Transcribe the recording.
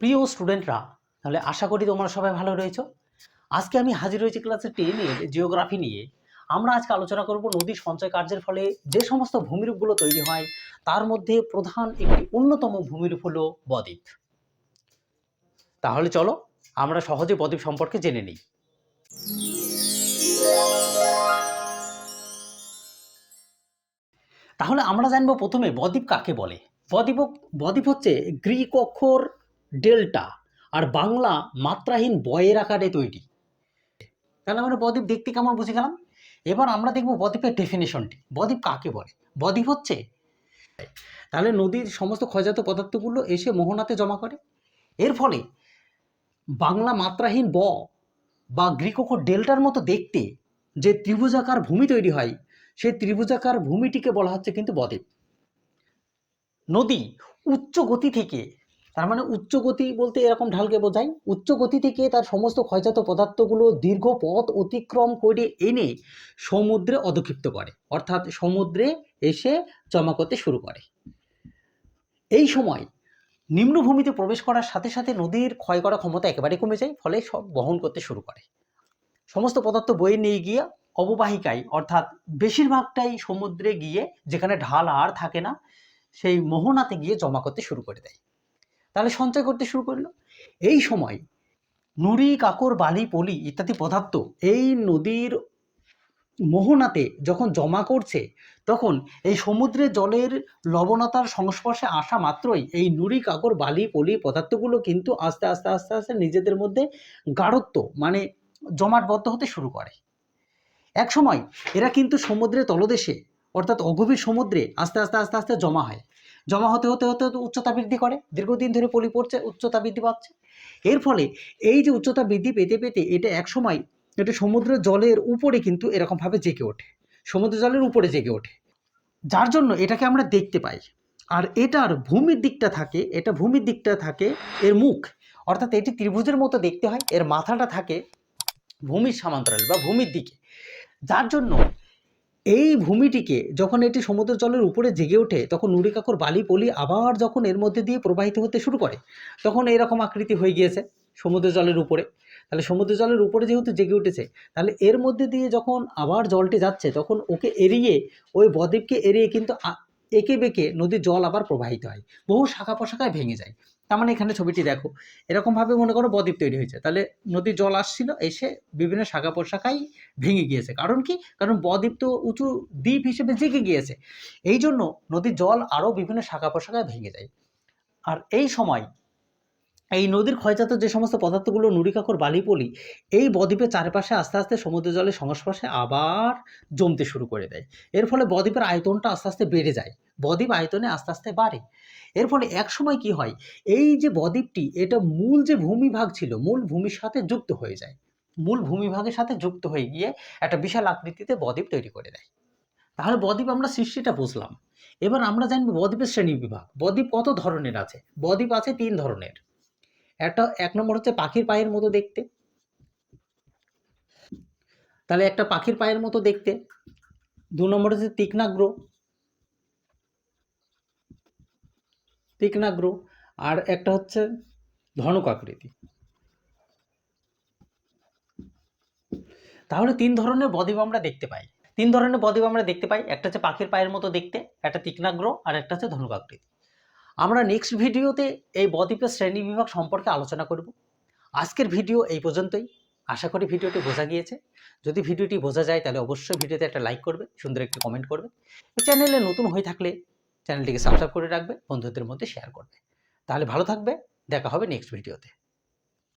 প্রিয় স্টুডেন্টরা, তাহলে আশা করি তোমরা সবাই ভালো রয়েছো। আজকে আমি হাজির হয়েছি ক্লাসে টেনের জিওগ্রাফি নিয়ে। আমরা আজকে আলোচনা করব নদীর সঞ্চয় কার্যের ফলে যে সমস্ত ভূমিরূপগুলো তৈরি হয়, তার মধ্যে প্রধান একটি অন্যতম ভূমিরূপ হলো বদ্বীপ। তাহলে চলো, আমরা সহজে বদ্বীপ সম্পর্কে জেনে নিই। তাহলে আমরা জানব প্রথমে বদ্বীপ কাকে বলে? বদ্বীপ বদ্বীপ হচ্ছে গ্রিক অক্ষর ডেল্টা। আর বাংলা মাত্রাহীন বয়ের আকারে তৈরি। তাহলে আমরা বদ্বীপ দেখতে কেমন বুঝে গেলাম? এবার আমরা দেখব বদ্বীপের ডেফিনেশনটি বদ্বীপ কাকে বলে? বদ্বীপ হচ্ছে তাহলে নদীর সমস্ত ক্ষয়জাত পদার্থগুলো এসে মোহনাতে জমা করে। এর ফলে বাংলা মাত্রাহীন ব বা গ্রিক অক্ষর ডেল্টার মতো দেখতে যে ত্রিভুজাকার ভূমি তৈরি হয়, সেই ত্রিভুজাকার ভূমিটিকে বলা হচ্ছে কিন্তু বদ্বীপ। নদী উচ্চ গতি থেকে তার মানে উচ্চ গতি বলতে এরকম ঢালকে বোঝায়। উচ্চ গতি থেকে তার সমস্ত ক্ষয়জাত পদার্থগুলো দীর্ঘ পথ অতিক্রম করে এনে সমুদ্রে অধক্ষিপ্ত করে। অর্থাৎ সমুদ্রে এসে জমা করতে শুরু করে। এই সময় নিম্নভূমিতে প্রবেশ করার সাথে সাথে নদীর ক্ষয় করা ক্ষমতা একেবারে কমে যায়, ফলে সব বহন করতে শুরু করে। সমস্ত পদার্থ বয়ে নিয়ে গিয়ে অববাহিকায়, অর্থাৎ বেশিরভাগটাই সমুদ্রে গিয়ে যেখানে ঢাল আর থাকে না, সেই মোহনাতে গিয়ে জমা করতে শুরু করে দেয়। তাহলে সঞ্চয় করতে শুরু করল। এই সময় নুড়ি, কাকর, বালি, পলি ইত্যাদি পদার্থ এই নদীর মোহনাতে যখন জমা করছে, তখন এই সমুদ্রের জলের লবণতার সংস্পর্শে আসা মাত্রই এই নুড়ি, কাকর, বালি, পলি পদার্থগুলো কিন্তু আস্তে আস্তে আস্তে আস্তে নিজেদের মধ্যে গাঢ়ত্ব মানে জমাটবদ্ধ হতে শুরু করে। এক সময় এরা কিন্তু সমুদ্রের তলদেশে অর্থাৎ অগভীর সমুদ্রে আস্তে আস্তে আস্তে আস্তে জমা হয়। জমা হতে হতে হতে হতে উচ্চতা বৃদ্ধি করে, দীর্ঘদিন ধরে পলি পড়ছে, উচ্চতা বৃদ্ধি পাচ্ছে। এর ফলে এই যে উচ্চতা বৃদ্ধি পেতে পেতে এটা এক সময় এটা সমুদ্র জলের উপরে কিন্তু এরকমভাবে জেগে ওঠে। সমুদ্র জলের উপরে জেগে ওঠে। যার জন্য এটাকে আমরা দেখতে পাই। আর এটার ভূমির দিকটা থাকে, এটা ভূমির দিকটা থাকে এর মুখ। অর্থাৎ এটি ত্রিভুজের মতো দেখতে হয়, এর মাথাটা থাকে ভূমির সমান্তরাল বা ভূমির দিকে। যার জন্য এই ভূমিটিকে যখন এটি সমুদ্র জলের উপরে জেগে ওঠে, তখন নুড়িকাকর বালি পলি আবার যখন এর মধ্যে দিয়ে প্রবাহিত হতে শুরু করে, তখন এরকম আকৃতি হয়ে গিয়েছে সমুদ্র জলের উপরে। তাহলে সমুদ্র জলের উপরে যেহেতু জেগে উঠেছে, তাহলে এর মধ্যে দিয়ে যখন আবার জলটি যাচ্ছে, তখন ওকে এড়িয়ে, ওই বদ্বীপকে এড়িয়ে কিন্তু এঁকে বেঁকে নদীর জল আবার প্রবাহিত হয়। বহু শাখা প্রশাখায় ভেঙে যায়। তার মানে এখানে ছবিটি দেখো, এরকমভাবে মনে করো বদ্বীপ তৈরি হয়েছে। তাহলে নদীর জল আসছিল, এসে বিভিন্ন শাখা প্রশাখায় ভেঙে গিয়েছে। কারণ কি? কারণ বদ্বীপ তো উঁচু দ্বীপ হিসেবে জেগে গিয়েছে। এই জন্য নদীর জল আরও বিভিন্ন শাখা প্রশাখায় ভেঙে যায়। আর এই সময় এই নদীর ক্ষয়জাত যে সমস্ত পদার্থগুলো নুড়িকাকর বালি পলি এই বদ্বীপের চারপাশে আস্তে আস্তে সমুদ্র জলের সংস্পর্শে আবার জমতে শুরু করে দেয়। এর ফলে বদ্বীপের আয়তনটা আস্তে আস্তে বেড়ে যায়। বদ্বীপ আয়তনে আস্তে আস্তে বাড়ে। এর ফলে এক সময় কি হয়, এই যে বদ্বীপটি, এটা মূল যে ভূমিভাগ ছিল, মূল ভূমির সাথে যুক্ত হয়ে যায়। মূল ভূমিভাগের সাথে যুক্ত হয়ে গিয়ে একটা বিশাল আকৃতিতে বদ্বীপ তৈরি করে দেয়। তাহলে বদ্বীপ আমরা সৃষ্টিটা বুঝলাম। এবার আমরা জানব বদ্বীপের শ্রেণি বিভাগ বদ্বীপ কত ধরনের আছে? বদ্বীপ আছে তিন ধরনের। একটা, এক নম্বর হচ্ছে পাখির পায়ের মতো দেখতে। তাহলে একটা পাখির পায়ের মতো দেখতে। দু নম্বর হচ্ছে তীক্ষ্ণাগ্র তীক্ষ্ণাগ্র আর একটা হচ্ছে ধনুক আকৃতি। তাহলে তিন ধরনের বদ্বীপ আমরা দেখতে পাই। তিন ধরনের বদ্বীপ আমরা দেখতে পাই। একটা হচ্ছে পাখির পায়ের মতো দেখতে, একটা তীক্ষ্ণাগ্র আর একটা হচ্ছে ধনুক আকৃতি। আমরা নেক্সট ভিডিওতে এই বদ্বীপের শ্রেণি বিভাগ সম্পর্কে আলোচনা করব। আজকের ভিডিও এই পর্যন্তই। আশা করি ভিডিওটি বোঝা গিয়েছে। যদি ভিডিওটি বোঝা যায়, তাহলে অবশ্যই ভিডিওতে একটা লাইক করবে, সুন্দর একটি কমেন্ট করবে। এই চ্যানেলে নতুন হয়ে থাকলে চ্যানেলটিকে সাবস্ক্রাইব করে রাখবে, বন্ধুদের মধ্যে শেয়ার করবে। তাহলে ভালো থাকবে, দেখা হবে নেক্সট ভিডিওতে